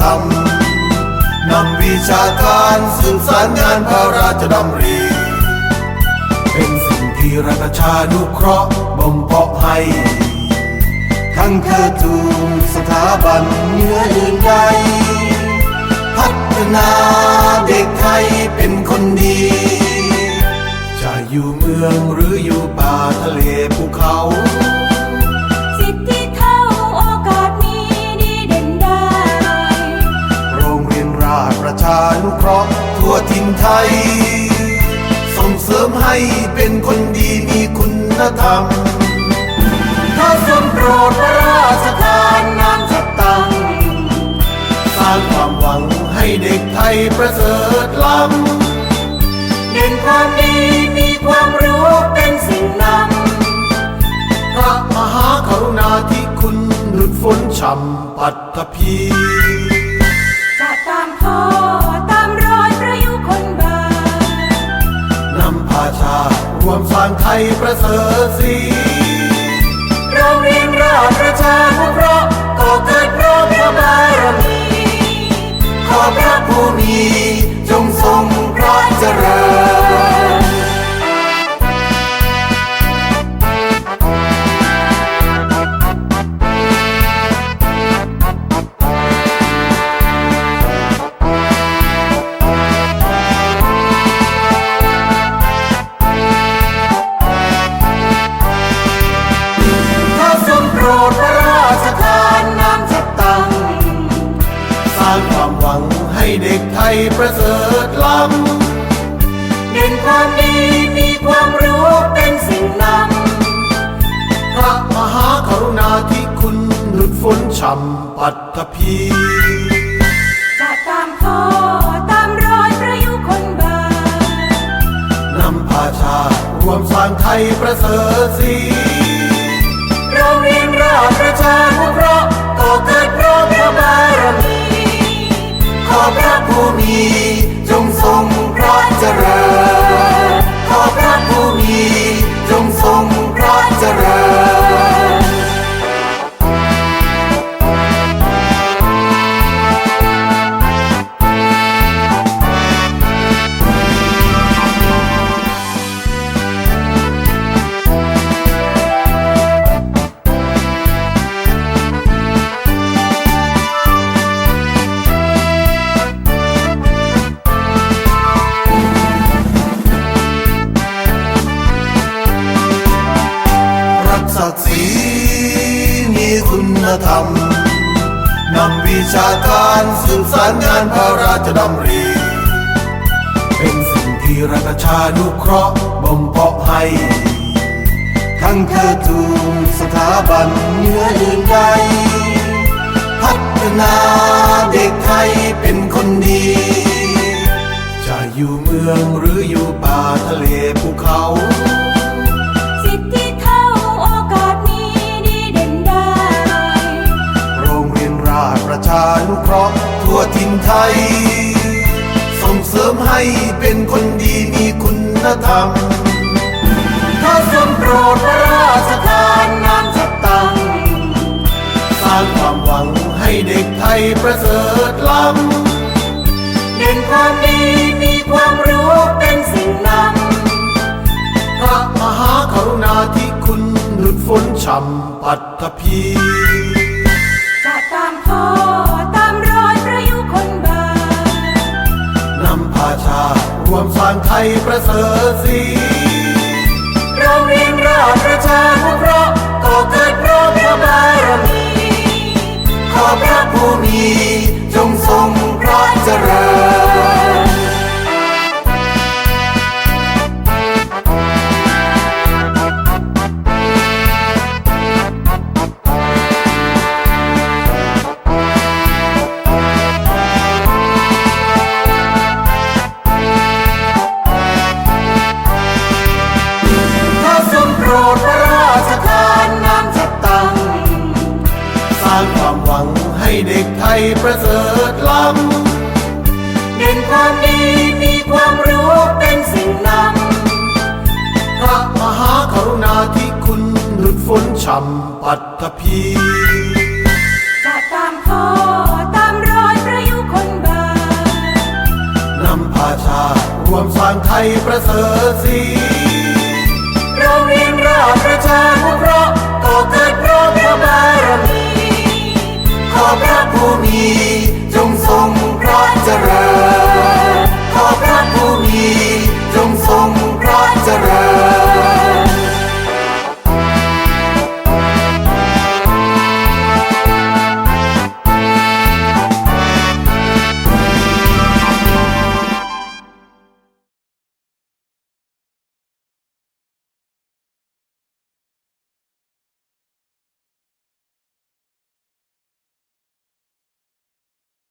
ธรรมนำวิชาการสืบสารงานพระราชดำริเป็นสิ่งที่รัฐชานุเคราะห์บ่มเพาะให้ทั้งเธอทูลสถาบันเหนืออื่นใด พัฒนาเด็กไทยเป็นคนดี จะอยู่เมืองหรืออยู่ป่าทะเลภูเขา ให้เป็นคนดีมีคุณธรรมถ้าทรงโปรดพระราชทานนามสตังสร้างความหวังให้เด็กไทยประเสริฐล้ำเด่นความดีมีความรู้เป็นสิ่งนำพระมหากรุณาธิคุณดุดฝนช่ำปัตภีางไทยประเสริฐสี วามหวังให้เด็กไทยประเสริฐล้เด่นความดีมีความรู้เป็นสิ่งนำำพระมหากรุณาธิคุณดุดฝนช่ำปัตภีจะตามพ่อตามรอยพระยุคนบาทนำพาชาติรวมสร้างไทยประเสริฐสีโรงเรียนราชประชานุเคราะห์ก็เกิดเพราะพระบารมี ขอพ ศักดิ์ศรีมีคุณธรรมนำวิชาการสืบสารงานพระราชดำริเป็นสิ่งที่รัฐชานุเคราะห์บ่มเพาะให้ ทั้งเธอทูลสถาบันเหนืออื่นใด พัฒนาเด็กไทยเป็นคนดี จะอยู่เมืองหรืออยู่ป่าทะเลภูเขา นุเคราะห์ทั่วถิ่นไทย ส่งเสริมให้เป็นคนดีมีคุณธรรมถ้าทรงโปรดพระราชทานนามสตังสร้างความหวังให้เด็กไทยประเสริฐล้ำเด่นความดีมีความรู้เป็นสิ่งนำำพระมหากรุณาธิคุณดุดฝนช่ำปัตภีางไทยประเสริฐสีโรงเรียนราชประชานุเคราะห์ก็เกิดเพราะพระบารมีขอพระผู้มีจง ให้เด็กไทยประเสริฐล้ำเด่นความดีมีความรู้เป็นสิ่งนำพระมหาคารุณาที่คุณดุดฝนช่ำปัตถภีจะตามพ่อตามรอยประยุคนบานนำพาชาติรวมสร้างไทยประเสริฐสี